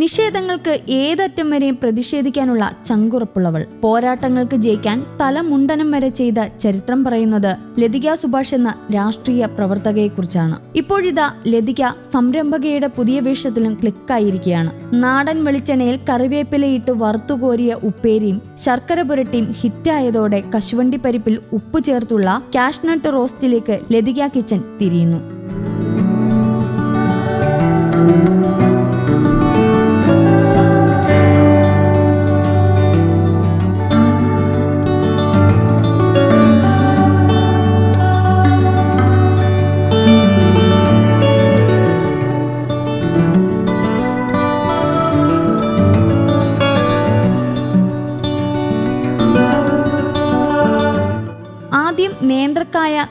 നിഷേധങ്ങൾക്ക് ഏതറ്റം വരെയും പ്രതിഷേധിക്കാനുള്ള ചങ്കുറപ്പുള്ളവൾ. പോരാട്ടങ്ങൾക്ക് ജയിക്കാൻ തലമുണ്ടനം വരെ ചെയ്ത ചരിത്രം പറയുന്നത് ലതിക സുഭാഷ് എന്ന രാഷ്ട്രീയ പ്രവർത്തകയെക്കുറിച്ചാണ്. ഇപ്പോഴിതാ ലതിക സംരംഭകയുടെ പുതിയ വേഷത്തിലും ക്ലിക്കായിരിക്കുകയാണ്. നാടൻ വെളിച്ചെണ്ണയിൽ കറിവേപ്പിലയിട്ട് വറുത്തുകോരിയ ഉപ്പേരിയും ശർക്കര പുരട്ടിയും ഹിറ്റായതോടെ കശുവണ്ടി പരിപ്പിൽ ഉപ്പ് ചേർത്തുള്ള കാഷ്നട്ട് റോസ്റ്റിലേക്ക് ലതിക കിച്ചൻ തിരിയുന്നു.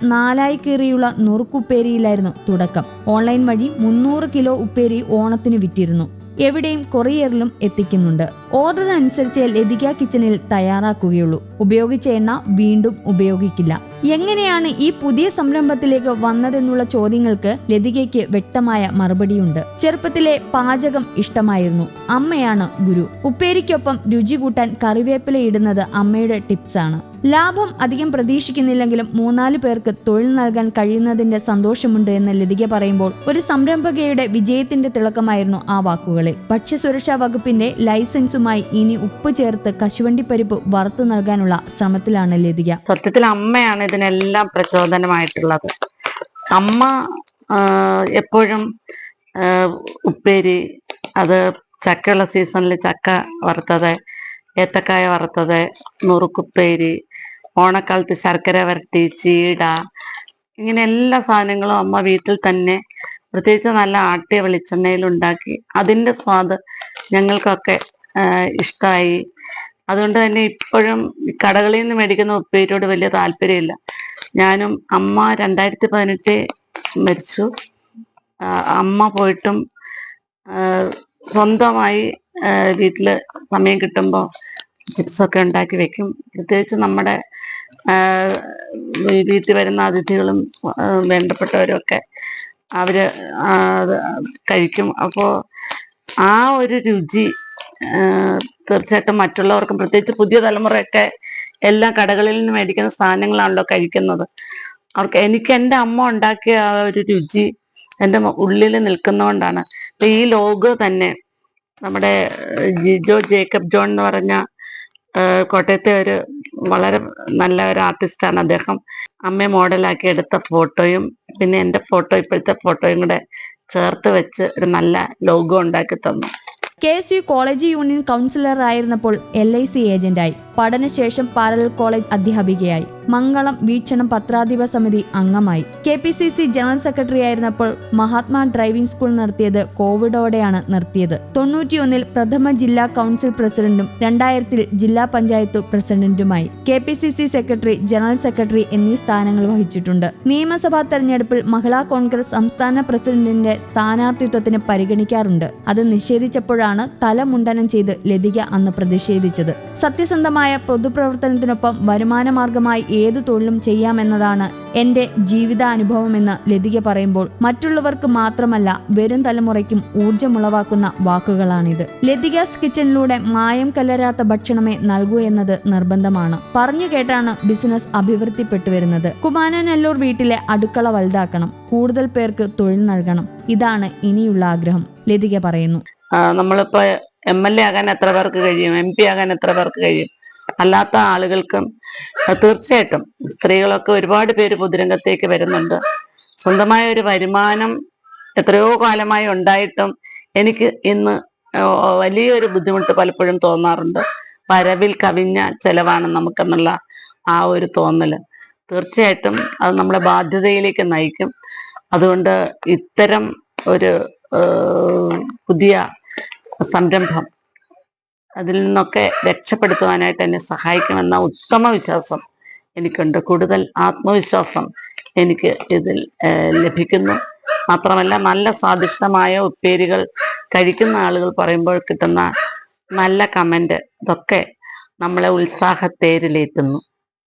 നാലായി കീറിയുള്ള നുറുക്കുപ്പേരിയിലായിരുന്നു തുടക്കം. ഓൺലൈൻ വഴി മുന്നൂറ് കിലോ ഉപ്പേരി ഓണത്തിന് വിറ്റിരുന്നു. എവിടെയും കൊറിയറിലും എത്തിക്കുന്നുണ്ട്. ഓർഡർ അനുസരിച്ച് ലതിക കിച്ചണിൽ തയ്യാറാക്കുകയുള്ളൂ. ഉപയോഗിച്ച എണ്ണ വീണ്ടും ഉപയോഗിക്കില്ല. എങ്ങനെയാണ് ഈ പുതിയ സംരംഭത്തിലേക്ക് വന്നതെന്നുള്ള ചോദ്യങ്ങൾക്ക് ലതികയ്ക്ക് വ്യക്തമായ മറുപടിയുണ്ട്. ചെറുപ്പത്തിലെ പാചകം ഇഷ്ടമായിരുന്നു. അമ്മയാണ് ഗുരു. ഉപ്പേരിക്കൊപ്പം രുചി കൂട്ടാൻ കറിവേപ്പില ഇടുന്നത് അമ്മയുടെ ടിപ്സാണ്. ലാഭം അധികം പ്രതീക്ഷിക്കുന്നില്ലെങ്കിലും മൂന്നാൽ പേർക്ക് തൊഴിൽ നൽകാൻ കഴിയുന്നതിന്റെ സന്തോഷമുണ്ട് എന്ന് ലതിക പറയുമ്പോൾ ഒരു സംരംഭകയുടെ വിജയത്തിന്റെ തിളക്കമായിരുന്നു ആ വാക്കുകളിൽ ഭക്ഷ്യസുരക്ഷാ വകുപ്പിന്റെ ലൈസൻസുമായി ഇനി ഉപ്പ് ചേർത്ത് കശുവണ്ടിപ്പരിപ്പ് വറുത്തു നൽകാനുള്ള ശ്രമത്തിലാണ് ലതിക. സത്യത്തിൽ അമ്മയാണ് ഇതിനെല്ലാം പ്രചോദനമായിട്ടുള്ളത്. അമ്മ എപ്പോഴും ഉപ്പേരി അത് ചക്കയുള്ള സീസണിൽ ചക്ക വറുത്തത് ഏത്തക്കായ വറുത്തത് നുറുക്കുപ്പേരി ഓണക്കാലത്ത് ശർക്കര വരട്ടി ചീട ഇങ്ങനെ എല്ലാ സാധനങ്ങളും അമ്മ വീട്ടിൽ തന്നെ പ്രത്യേകിച്ച് നല്ല ആട്ടിയ വെളിച്ചെണ്ണയിൽ ഉണ്ടാക്കി. അതിന്റെ സ്വാദ് ഞങ്ങൾക്കൊക്കെ ഇഷ്ടമായി അതുകൊണ്ട് തന്നെ ഇപ്പോഴും കടകളിൽ നിന്ന് മേടിക്കുന്ന ഉപ്പേരിയോട് വലിയ താല്പര്യമില്ല. ഞാനും അമ്മ രണ്ടായിരത്തി പതിനെട്ട് മരിച്ചു അമ്മ പോയിട്ടും സ്വന്തമായി വീട്ടിൽ സമയം കിട്ടുമ്പോൾ ചിപ്സൊക്കെ ഉണ്ടാക്കി വെക്കും. പ്രത്യേകിച്ച് നമ്മുടെ വീട്ടിൽ വരുന്ന അതിഥികളും വേണ്ടപ്പെട്ടവരും ഒക്കെ അവർ കഴിക്കും. അപ്പോൾ ആ ഒരു രുചി തീർച്ചയായിട്ടും മറ്റുള്ളവർക്കും പ്രത്യേകിച്ച് പുതിയ തലമുറയൊക്കെ എല്ലാ കടകളിൽ നിന്ന് മേടിക്കുന്ന സാധനങ്ങളാണല്ലോ കഴിക്കുന്നത്. അവർക്ക് എനിക്ക് എന്റെ അമ്മ ഉണ്ടാക്കിയ ആ ഒരു രുചി എന്റെ ഉള്ളിൽ നിൽക്കുന്നതുകൊണ്ടാണ് ഈ ലോഗ് തന്നെ നമ്മുടെ ജിജോ ജേക്കബ് ജോൺ എന്ന് പറഞ്ഞ കോട്ടയത്തെ ഒരു വളരെ നല്ല ഒരു ആർട്ടിസ്റ്റാണ്. അദ്ദേഹം അമ്മയെ മോഡലാക്കി എടുത്ത ഫോട്ടോയും പിന്നെ എന്റെ ഫോട്ടോ ഇപ്പോഴത്തെ ഫോട്ടോയും കൂടെ ചേർത്ത് വെച്ച് ഒരു നല്ല ലോഗോ ഉണ്ടാക്കി തന്നു. K S U college union councillor ആയിരുന്നപ്പോൾ എൽ ഐ സി ഏജന്റായി. പഠനശേഷം പാരലൽ കോളേജ് അധ്യാപികയായി. മംഗളം വീക്ഷണം പത്രാധിപ സമിതി അംഗമായി. K P C C general secretary ആയിരുന്നപ്പോൾ മഹാത്മാ ഡ്രൈവിംഗ് സ്കൂൾ നടത്തിയത് കോവിഡോടെയാണ് നിർത്തിയത്. തൊണ്ണൂറ്റിയൊന്നിൽ പ്രഥമ ജില്ലാ കൗൺസിൽ പ്രസിഡന്റും രണ്ടായിരത്തിൽ ജില്ലാ പഞ്ചായത്ത് പ്രസിഡന്റുമായി K P C C secretary general secretary എന്നീ സ്ഥാനങ്ങൾ വഹിച്ചിട്ടുണ്ട്. നിയമസഭാ തെരഞ്ഞെടുപ്പിൽ മഹിളാ കോൺഗ്രസ് സംസ്ഥാന പ്രസിഡന്റിന്റെ സ്ഥാനാർത്ഥിത്വത്തിന് പരിഗണിക്കാറുണ്ട്. അത് നിഷേധിച്ചപ്പോഴാണ് തലമുണ്ടനം ചെയ്ത് ലതിക അന്ന് പ്രതിഷേധിച്ചത്. സത്യസന്ധമായ പൊതുപ്രവർത്തനത്തിനൊപ്പം വരുമാന മാർഗമായി ഏതു തൊഴിലും ചെയ്യാമെന്നതാണ് എന്റെ ജീവിതാനുഭവമെന്ന് ലതിക പറയുമ്പോൾ മറ്റുള്ളവർക്ക് മാത്രമല്ല വരും തലമുറയ്ക്കും ഊർജമുളവാക്കുന്ന വാക്കുകളാണിത്. ലതികാസ് കിച്ചണിലൂടെ മായം കലരാത്ത ഭക്ഷണമേ നൽകൂ എന്നത് നിർബന്ധമാണ്. പറഞ്ഞു കേട്ടാണ് ബിസിനസ് അഭിവൃദ്ധിപ്പെട്ടു വരുന്നത്. കുമാനനല്ലൂർ വീട്ടിലെ അടുക്കള വലുതാക്കണം. കൂടുതൽ പേർക്ക് തൊഴിൽ നൽകണം. ഇതാണ് ഇനിയുള്ള ആഗ്രഹം. ലതിക പറയുന്നു. നമ്മളിപ്പോ എം എൽ എ ആകാൻ എത്ര പേർക്ക് കഴിയും? എം പി ആകാൻ എത്ര പേർക്ക് കഴിയും? അല്ലാത്ത ആളുകൾക്കും തീർച്ചയായിട്ടും സ്ത്രീകളൊക്കെ ഒരുപാട് പേര് പൊതുരംഗത്തേക്ക് വരുന്നുണ്ട്. സ്വന്തമായ ഒരു വരുമാനം എത്രയോ കാലമായി ഉണ്ടായിട്ടും എനിക്ക് ഇന്ന് വലിയൊരു ബുദ്ധിമുട്ട് പലപ്പോഴും തോന്നാറുണ്ട്. വരവിൽ കവിഞ്ഞ ചെലവാണ് നമുക്കെന്നുള്ള ആ ഒരു തോന്നൽ. തീർച്ചയായിട്ടും അത് നമ്മുടെ ബാധ്യതയിലേക്ക് നയിക്കും. അതുകൊണ്ട് ഇത്തരം ഒരു പുതിയ സംരംഭം അതിൽ നിന്നൊക്കെ രക്ഷപ്പെടുത്തുവാനായിട്ട് എന്നെ സഹായിക്കുമെന്ന ഉത്തമ വിശ്വാസം എനിക്കുണ്ട്. കൂടുതൽ ആത്മവിശ്വാസം എനിക്ക് ഇതിൽ ലഭിക്കുന്നു. മാത്രമല്ല നല്ല സ്വാദിഷ്ടമായ ഉപ്പേരികൾ കഴിക്കുന്ന ആളുകൾ പറയുമ്പോൾ കിട്ടുന്ന നല്ല കമന്റ് ഇതൊക്കെ നമ്മളെ ഉത്സാഹത്തേരിലേറ്റുന്നു.